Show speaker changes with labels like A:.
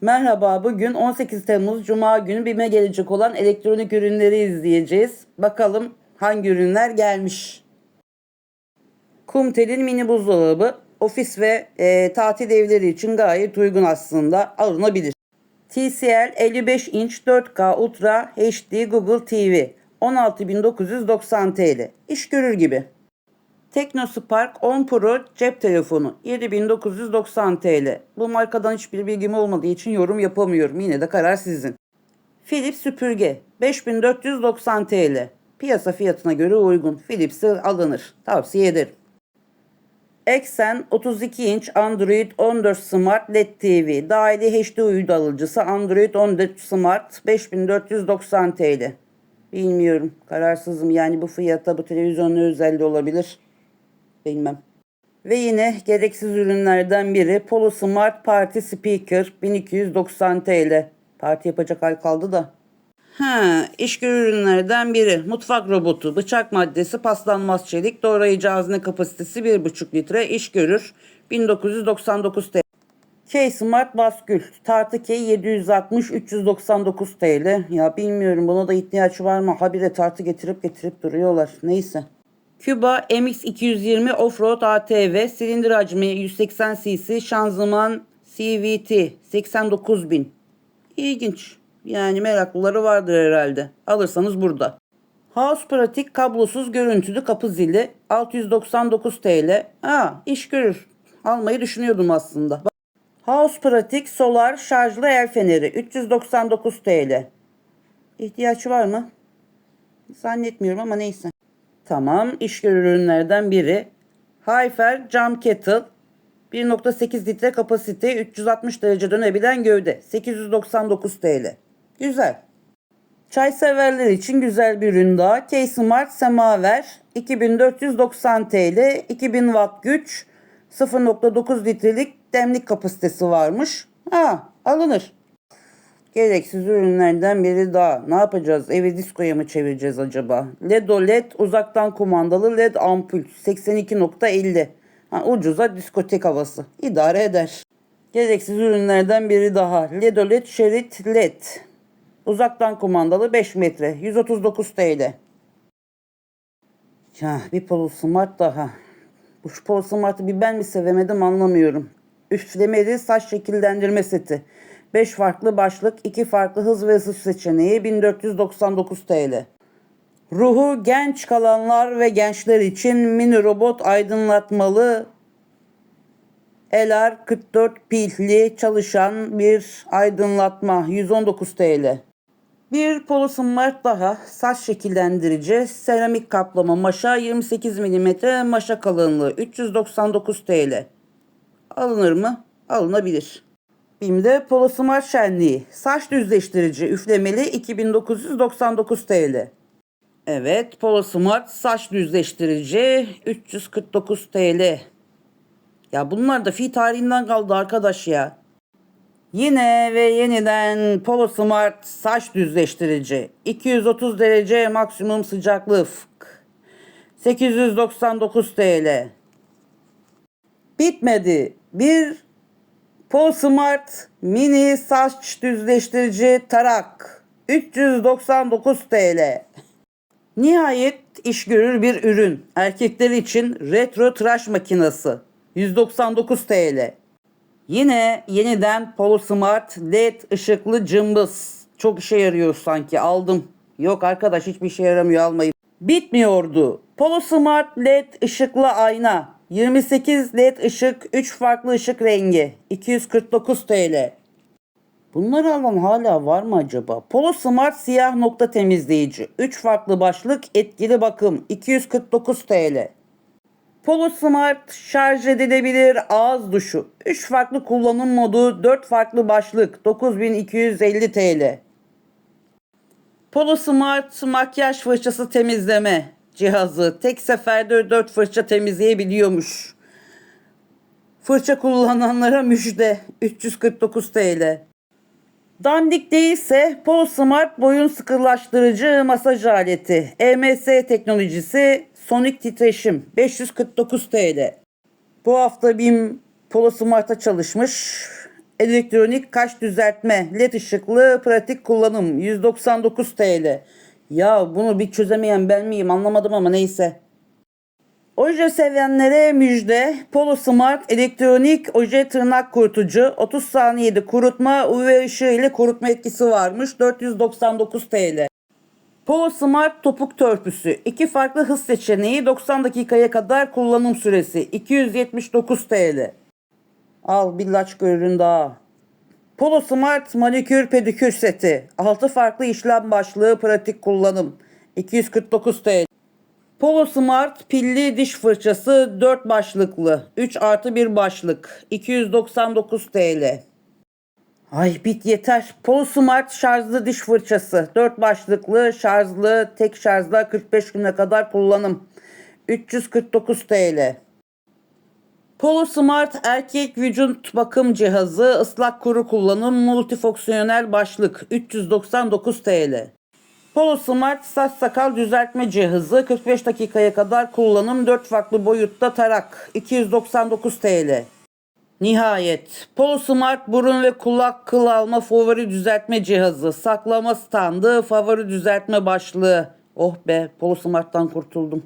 A: Merhaba, bugün 18 Temmuz Cuma günü BİM'e gelecek olan elektronik ürünleri izleyeceğiz. Bakalım hangi ürünler gelmiş. Kumtel'in mini buzdolabı, ofis ve e, tatil evleri için gayet uygun aslında, alınabilir. TCL 55 inç 4K Ultra HD Google TV 16.990 TL. İş görür gibi. Teknospark 10 Pro cep telefonu 7990 TL. Bu markadan hiçbir bilgim olmadığı için yorum yapamıyorum. Yine de karar sizin. Philips süpürge 5490 TL. Piyasa fiyatına göre uygun. Philips'e alınır. Tavsiye ederim. Exen 32 inç Android 14 Smart LED TV. Dahili HD uydu alıcısı Android 14 Smart 5490 TL. Bilmiyorum. Kararsızım. Yani bu fiyata bu televizyonun özelliği olabilir? Bilmem. Ve yine gereksiz ürünlerden biri Polo Smart Party Speaker 1290 TL. Parti yapacak hal kaldı da. Ha, iş görür ürünlerden biri. Mutfak robotu, bıçak maddesi, paslanmaz çelik, doğrayıcı hazne kapasitesi 1,5 litre, iş görür. 1999 TL. K-Smart baskül. Tartı K 760 399 TL. Ya bilmiyorum buna da ihtiyaç var mı? Habire tartı getirip getirip duruyorlar. Neyse. Cuba MX220 Offroad ATV silindir hacmi 180 cc şanzıman CVT 89000. İlginç. Yani meraklıları vardır herhalde. Alırsanız burada. House Pratik kablosuz görüntülü kapı zili 699 TL. Aa iş görür. Almayı düşünüyordum aslında. House Pratik solar şarjlı el feneri 399 TL. İhtiyaç var mı? Zannetmiyorum ama neyse. Tamam, iş görür ürünlerden biri. Hyfer cam kettle 1.8 litre kapasite 360 derece dönebilen gövde 899 TL. Güzel. Çay severler için güzel bir ürün daha. K-Smart Semaver 2490 TL 2000 watt güç 0.9 litrelik demlik kapasitesi varmış. Ha alınır. Gereksiz ürünlerden biri daha. Ne yapacağız? Evi diskoya mı çevireceğiz acaba? LED OLED uzaktan kumandalı LED ampul 82.50. Ha, ucuza diskotek havası. İdare eder. Gereksiz ürünlerden biri daha. LED OLED şerit LED. Uzaktan kumandalı 5 metre. 139 TL. Ya bir Polo Smart daha. Bu Polo Smart'ı bir ben mi sevemedim anlamıyorum. Üflemeli saç şekillendirme seti. 5 farklı başlık, 2 farklı hız ve ısı seçeneği 1499 TL. Ruhu genç kalanlar ve gençler için mini robot aydınlatmalı LR44 pilli çalışan bir aydınlatma 119 TL. Bir Polo Smart daha saç şekillendirici seramik kaplama maşa 28 mm maşa kalınlığı 399 TL. Alınır mı? Alınabilir. BİM'de Polo Smart Şenliği saç düzleştirici üflemeli 2999 TL. Evet Polo Smart saç düzleştirici 349 TL. Ya bunlar da fi tarihinden kaldı arkadaş ya. Yine ve yeniden Polo Smart saç düzleştirici. 230 derece maksimum sıcaklık. 899 TL. Bitmedi. Bir Polo Smart mini saç düzleştirici tarak. 399 TL. Nihayet iş görür bir ürün. Erkekler için retro tıraş makinesi. 199 TL. Yine yeniden Polo Smart LED ışıklı cımbız. Çok işe yarıyor sanki aldım. Yok arkadaş hiçbir işe yaramıyor almayın. Bitmiyordu. Polo Smart LED ışıklı ayna. 28 LED ışık 3 farklı ışık rengi. 249 TL. Bunları alan hala var mı acaba? Polo Smart siyah nokta temizleyici. 3 farklı başlık etkili bakım. 249 TL. Polo Smart şarj edilebilir ağız duşu. 3 farklı kullanım modu, 4 farklı başlık. 9250 TL. Polo Smart makyaj fırçası temizleme cihazı. Tek seferde 4 fırça temizleyebiliyormuş. Fırça kullananlara müjde. 349 TL. Dandik değilse Polo Smart boyun sıkılaştırıcı masaj aleti. EMS teknolojisi Sonic titreşim 549 TL. Bu hafta BİM Polo Smart'a çalışmış. Elektronik kaş düzeltme. LED ışıklı pratik kullanım. 199 TL. Ya bunu bir çözemeyen ben miyim anlamadım ama neyse. Oje sevenlere müjde. Polo Smart elektronik oje tırnak kurutucu. 30 saniyede kurutma UV ışığı ile kurutma etkisi varmış. 499 TL. Polo Smart topuk törpüsü. İki farklı hız seçeneği 90 dakikaya kadar kullanım süresi. 279 TL. Al bir laç görün daha. Polo Smart manikür pedikür seti. 6 farklı işlem başlığı pratik kullanım. 249 TL. Polo Smart pilli diş fırçası 4 başlıklı. 3 artı 1 başlık. 299 TL. Ay bit yeter. Polo Smart şarjlı diş fırçası. 4 başlıklı, şarjlı, tek şarjla 45 güne kadar kullanım. 349 TL. Polo Smart erkek vücut bakım cihazı ıslak kuru kullanım multifonksiyonel başlık 399 TL. Polo Smart saç sakal düzeltme cihazı 45 dakikaya kadar kullanım 4 farklı boyutta tarak 299 TL. Nihayet Polo Smart burun ve kulak kıl alma favori düzeltme cihazı saklama standı favori düzeltme başlığı. Oh be Polo Smart'tan kurtuldum.